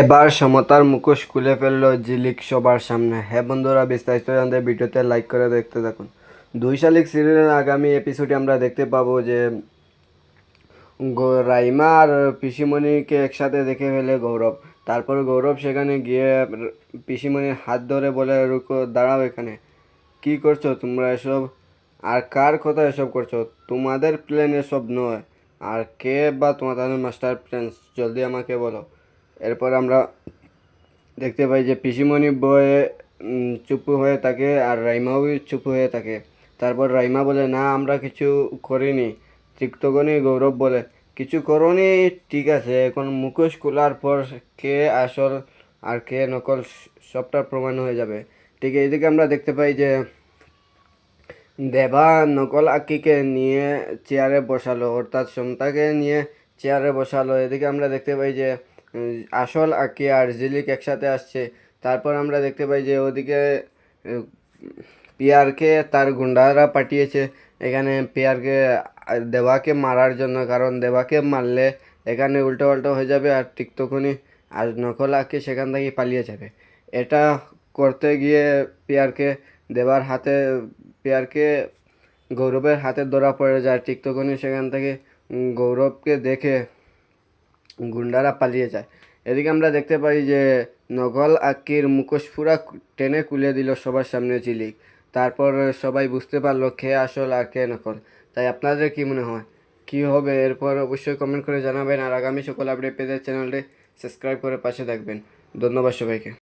এবার সমতার মুখোশ খুলে ফেলল জিলিক সবার সামনে। হ্যাঁ বন্ধুরা, বিস্তারিত জানতে ভিডিওতে লাইক করে দেখতে থাকুন। দুই শালিক সিরিয়ালের আগামী এপিসোডে আমরা দেখতে পাবো যে রাইমা আর পিসিমণিকে একসাথে দেখে ফেলে গৌরব। তারপর গৌরব সেখানে গিয়ে পিসিমণির হাত ধরে বলে, রুকো, দাঁড়াও এখানে। কি করছ তোমরা এসব? আর কার কথা এসব করছ? তোমাদের প্ল্যান এসব নয়। আর কে বা তোমাদের মাস্টার প্ল্যান জলদি আমাকে বলো। এরপর আমরা দেখতে পাই যে পিসিমণি বয়ে চুপ হয়ে থাকে আর রাইমাও চুপ হয়ে থাকে। তারপর রাইমা বলে, না, আমরা কিছু করিনি। তখনই গৌরব বলে, কিছু করনি? ঠিক আছে, এখন মুখোশ খোলার পর কে আসল আর কে নকল সবটা প্রমাণ হয়ে যাবে। ঠিক এইদিকে আমরা দেখতে পাই যে দেবা নকল আকিকে নিয়ে চেয়ারে বসালো, অর্থাৎ সমতাকে নিয়ে চেয়ারে বসালো। এদিকে আমরা দেখতে পাই যে আসল আকি আর জিলিক একসাথে আসছে। তারপর আমরা দেখতে পাই যে ওদিকে পিয়ারকে তার গুন্ডারা পাঠিয়েছে। এখানে পিয়ারকে দেবাকে মারার জন্য, কারণ দেবাকে মারলে এখানে উল্টো পাল্টো হয়ে যাবে আর ঠিক তখনই আর নকল আঁকি সেখান থেকে পালিয়ে যাবে। এটা করতে গিয়ে পিয়ারকে দেবার হাতে, পিয়ারকে গৌরবের হাতে ধরা পড়ে যায়। ঠিক তখনই সেখান থেকে গৌরবকে দেখে গুন্ডারা পালিয়ে যায়। এদিকে আমরা দেখতে পাই যে নগল, আকির মুখোশ পুরা টেনে খুলে দিল সবার সামনে চিলিক। তারপর সবাই বুঝতে পারল কে আসল আর কে নকল। তাই আপনাদের কি মনে হয়? কি হবে? এরপর অবশ্যই কমেন্ট করে জানাবেন। আর আগামী সকল আপডেট পেতে চ্যানেলটি সাবস্ক্রাইব করে পাশে থাকবেন। ধন্যবাদ সবাইকে।